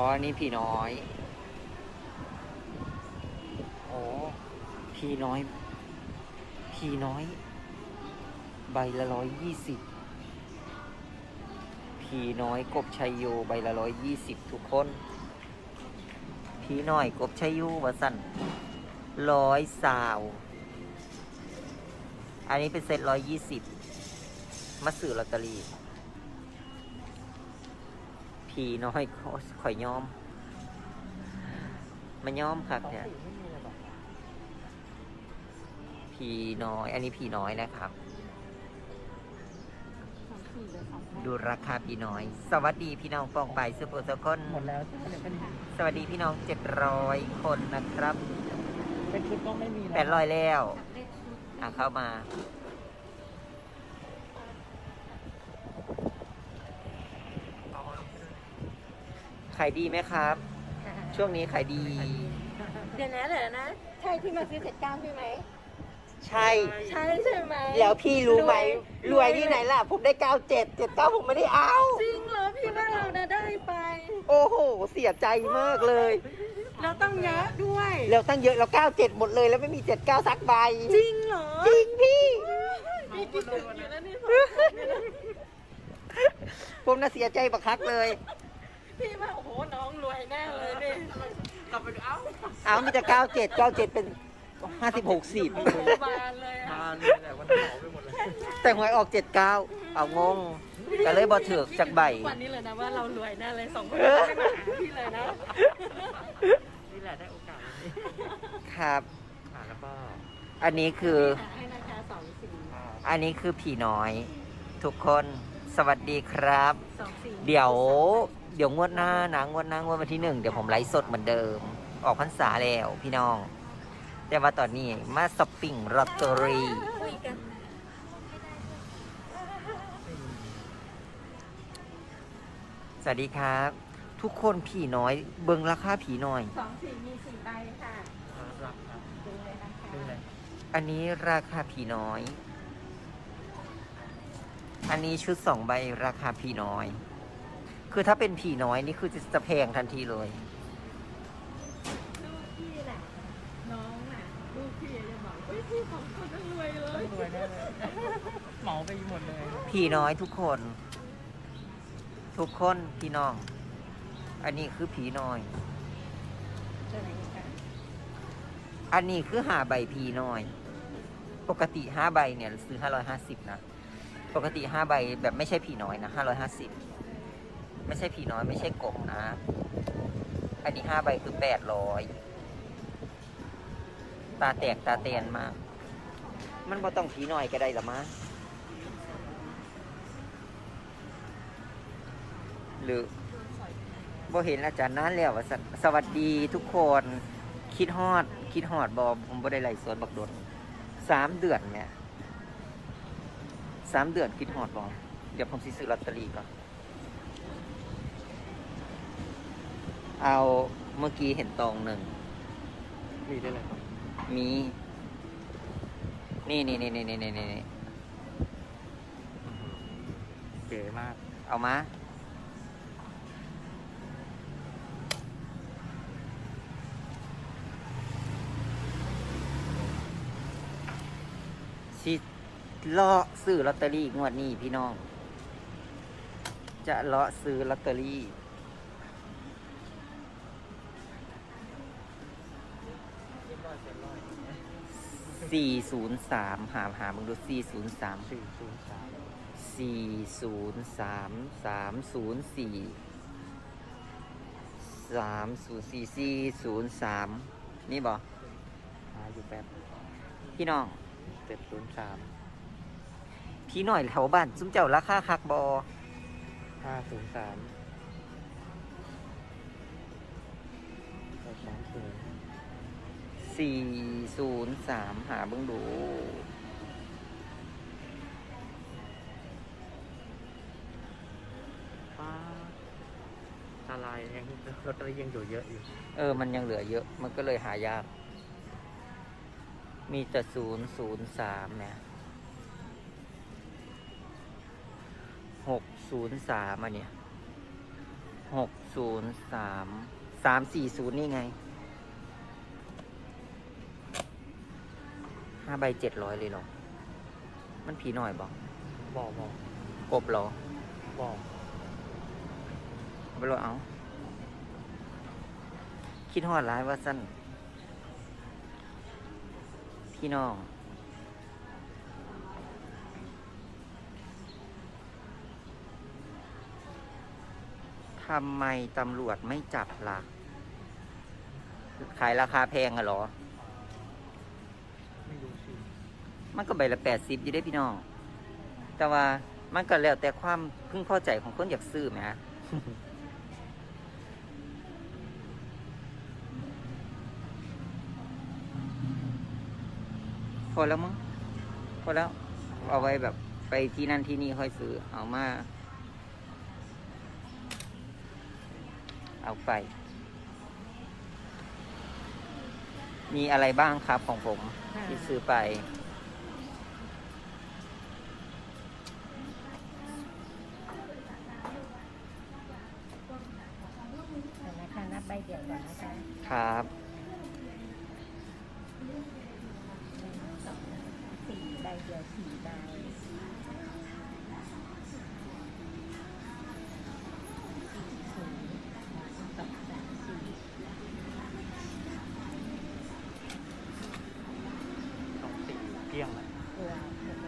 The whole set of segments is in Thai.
อ๋ออันนี้ผีน้อย โอ้ผีน้อยผีน้อย ใบละร้อยยี่สิบผีน้อยกบชัยโยใบละร้อยยี่สิบทุกคนผีน้อยกบชัยโยวะสั่นร้อยสาว อันนี้เป็นเซตร้อยยี่สิบมาสื่อลอตเตอรี่ ผีน้อยขอข่อยยอม มันยอมครับเนี่ยผีน้อย อันนี้ผีน้อยนะครับ ดูราคาผีน้อย สวัสดีพี่น้องปองไปสุโขทัยคน หมดแล้วใช่ไหมเนี่ยเป็นสวัสดีพี่น้องเจ็ดร้อยคนนะครับ เป็นชุดก็ไม่มีแล้วแปดร้อยแล้ว อะเข้ามา ขายดีไหมครับ ช่วงนี้ขายดี เดี๋ยวนะเดี๋ยวนะ ใช่ที่มาซื้อเจ็ดเก้าใช่ไหม ใช่ ใช่ใช่ไหมแล้วพี่รู้ไหมรรววยยที่ไหนล่ะ ผมได้เก้าเจ็ดเจ็ดเก้าผมไม่ได้เอา จริงเหรอพี่ว่าเราน่ะได้ไป โอ้โห เสียใจมากเลย เราต้องเยอะด้วยแล้วตั้งเยอะแล้วเก้าเจ็ดหมดเลยแล้วไม่มีเจ็ดเก้าสักใบ จริงเหรอ จริงพี่พี่คิดถึงอยู่แล้วนี่ผมน่ะเสียใจบักคักเลย พี่ว่าโอ้โหน้องรวยแน่เลยนี่กลับไปดูเอ้าเอามีแต่เก้าเจ็ดเก้าเจ็ดเป็นห้าสิบหกสิบโอ้โหบานเลยอะ มาเลยแหละวันนี้หมอไปหมดเลยแต่หวยออกเจ็ดเก้าเอางงก็เลยบอถือกจากใบทุวันนี้เลยนะว่าเรารวยแน่เลยสองคนไม่มาหาพี่เลยนะ นี่แหละได้โอกาสวันนี้ครับ อ่าแล้วก็อันอันนี้คือ หาให้นะคะสองสี่อ่าอันนี้คือผีน้อย ทุกคนสวัสดีครับ สองสี่เดี๋ยว เดี๋ยวงวดหน้านะงวดหน้างวดวันที่หนึ่งเดี๋ยวผมไลฟ์สดเหมือนเดิม ออกพรรษาแล้วพี่น้อง แต่ว่าตอนนี้มาสปปิ้งลอตเตอรี่คุยกันสวัสดีครับ ทุกคนผีน้อยเบิงราคาผีน้อย สองสี่มีสี่ใบค่ะรับครับดูเลยนะคะดูเลยอันนี้ราคาผีน้อย อันนี้ชุดสองใบราคาผีน้อย คือถ้าเป็นผีน้อยนี่คือจะจะแพงทันทีเลย ลูกพี่แหละน้องน่ะลูกพี่จะบอกเฮ้ยพี่สองคนต้องรวยเลยรวยแน่เลยเหมาไปหมดเลยพี่น้อยทุกคน ทุกคนพี่น้อง อันนี้คือผีน้อย ใช่ไหมคะอันนี้คือหาใบผีน้อย ปกติห้าใบเนี่ย ซื้อห้าร้อยห้าสิบนะ ปกติห้าใบแบบไม่ใช่ผีน้อยนะห้าร้อยห้าสิบ ไม่ใช่ผีน้อยไม่ใช่กบนะอันนี้ห้าใบคือแปดร้อยตาแตกตาเตียนมาก มันบ่ต้องผีน้อยก็ได้หรอมะหรือบ่เห็นอาจารย์นั้นแล้วว่าสวัสดีทุกคนคิดฮอด คิดฮอดบอผมบ่ได้ไล่สวนบักโดดสามเดือนเนี่ยสามเดือนคิดฮอดบอเดี๋ยวผมซื้อลอตเตอรี่ก่อน เอาเมื่อกี้เห็นตองหนึ่ง มีได้เลยครับมี นี่นี่นี่นี่นี่นี่นี่เก๋มาก เอามา สิเลาะซื้อลอตเตอรี่งวดนี้พี่น้อง จะเลาะซื้อลอตเตอรี่ สี่ศูนย์สามหาหามึงดูสี่ศูนย์สามสี่ศูนย์สามสี่ศูนย์สามสามศูนย์สี่สามศูนย์สี่สี่ศูนย์สามนี่บอหาอยู่แป๊บพี่น้องเจ็ดศูนย์สามพี่หน่อยแถวบ้านซุ้มเจ้าราคาคักบอห้าศูนย์สาม สี่ศูนย์สามหาเบิ่งดูป้าตาลายยังลอตเตอรี่ยังอยู่เยอะอยู่ เออ มันยังเหลือเยอะ มันก็เลยหายาก มีแต่ศูนย์ศูนย์สามเนี่ยหกศูนย์สามอันเนี่ยหกศูนย์สามสามสี่ศูนย์นี่ไง ห้าใบเจ็ดร้อยเลยเหรอ มันผีหน่อยบอกบอกบอกกบเหรอบอกไม่รู้เอา คิดฮอดร้ายว่าสั้นพี่น้อง ทำไมตำรวจไม่จับล่ะ ขายราคาแพงอะเหรอ ไม่รู้ชื่อ มันก็ใบละแปดสิบอยู่ได้พี่น้อง แต่ว่ามันก็แล้วแต่ความพึงพอใจของคนอยากซื้อไหมฮะพอแล้วมั้งพอแล้ว เอาไว้แบบไปที่นั่นที่นี่ค่อยซื้อ เอามา เอาไป มีอะไรบ้างครับของผมที่ซื้อไป เดี๋ยวนะคะนับใบเดียวก่อนนะ คะครับหนึ่งสองสี่ใบเดียวสี่ใบสี่ศูนย์สองสามสี่สองสี่เที่ยงอะบวกหก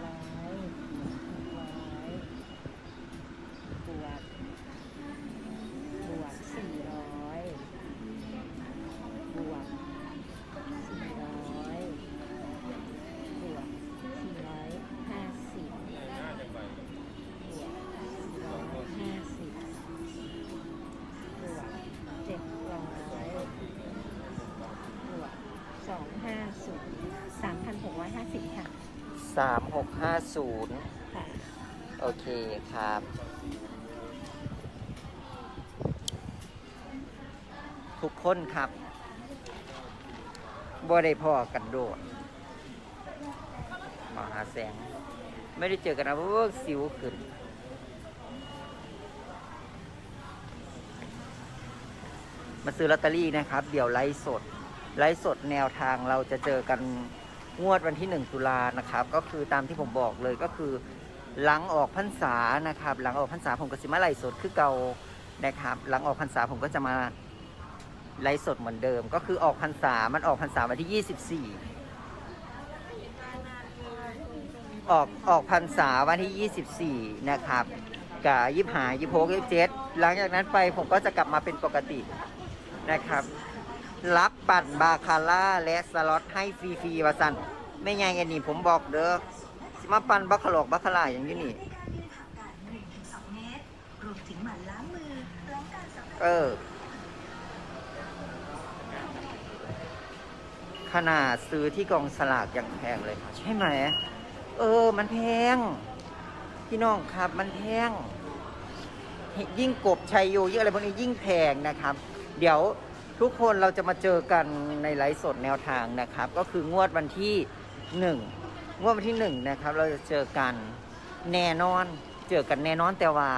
ร้อย สามหกห้าศูนย์ค่ะโอเคครับ ทุกคนครับบ่ได้พ่อกันโดดมาหาแสง ไม่ได้เจอกันนะเพราะว่าสิวขึ้น มาซื้อลอตเตอรี่นะครับ เดี๋ยวไลฟ์สด ไลฟ์สดแนวทางเราจะเจอกัน งวดวันที่ 1 ตุลานะครับ ก็คือตามที่ผมบอกเลยก็คือ หลังออกพรรษานะครับ หลังออกพรรษาผมก็สิมาไลฟ์สดคือเก่านะครับ หลังออกพรรษาผมก็จะมาไลฟ์สดเหมือนเดิม ก็คือออกพรรษามันออกพรรษาวันที่ 24ออกออกพรรษาวันที่ 24 นะครับกับยิบหายิบโพกยิบเจ็ดหลังจากนั้นไปผมก็จะกลับมาเป็นปกตินะครับ รับปั่นบาคาร่าและสล็อตให้ฟรีๆวาสันไม่ไงอันนี้ผมบอกเด้อสิมาปั่นบัคคาโลกบัคคาร่าอย่างนี้นี่เอล้างการสัมผัสเออขนาดซื้อที่กองสลากยังแพงเลย ใช่ไหม เออ มันแพง พี่น้องครับ มันแพง ยิ่งกบชัยโยยิ่งอะไรพวกนี้ยิ่งแพงนะครับ เดี๋ยว ทุกคนเราจะมาเจอกันในไลฟ์สดแนวทางนะครับ ก็คืองวดวันที่หนึ่งงวดวันที่หนึ่งนะครับ เราจะเจอกันแน่นอน เจอกันแน่นอนแต่ว่า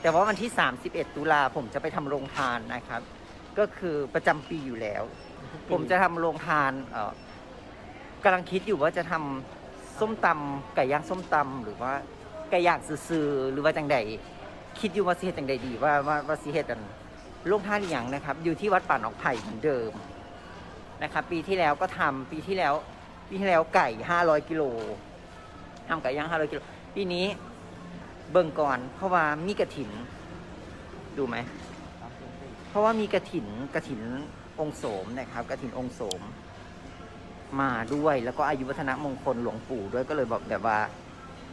แต่ว่าวันที่ 31 ตุลาผมจะไปทำโรงทานนะครับ ก็คือประจำปีอยู่แล้ว ผมจะทำโรงทานเออกำลังคิดอยู่ว่าจะทำส้มตำไก่ย่างส้มตำหรือว่าไก่ย่างซื่อๆหรือว่าจังใดคิดอยู่ว่าสิเฮ็ดจังใดดีว่าว่าว่าสิเฮ็ดอัน โรงทานอหย่างนะครับ อยู่ที่วัดป่าหนองไผ่เหมือนเดิมนะครับ ปีที่แล้วก็ทำปีที่แล้ว ปีที่แล้วไก่ 500กิโลทำไก่ย่าง500กิโลปีนี้เบิ่งก่อน เพราะว่ามีกระถิน ดูไหม เพราะว่ามีกระถินกระถินองค์โสมนะครับกระถินองค์โสม มาด้วยแล้วก็อายุวัฒนมงคลหลวงปู่ด้วยก็เลยบอกแบบว่า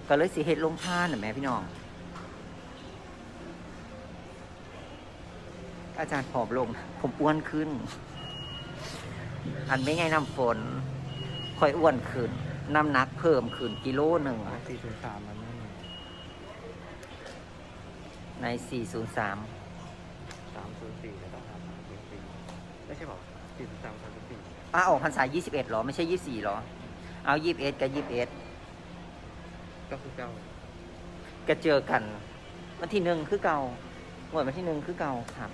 ก็เลยสิเฮ็ดลงท่านน่ะแม่พี่น้อง อาจารย์ผอมลง ผมอ้วนขึ้น อันไม่ไงน้ำฝนค่อยอ้วนขึ้น น้ำหนักเพิ่มขึ้นกิโลหนึ่งสี่ศูนย์สามมันไม่มีใน 403 สามศูนย์สี่แล้วก็สามศูนย์สี่ไม่ใช่บอกสี่ศูนย์สามสามศูนย์สี่อะออกพรรษา 21เหรอ ไม่ใช่ 24เหรอ เอา 21 กับ21ก็คือเก้าก็เจอกัน วันที่หนึ่งคือเก่าหมวดวันที่หนึ่งคือเก่าครับ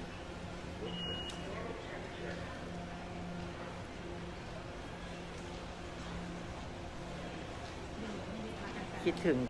คิดถึง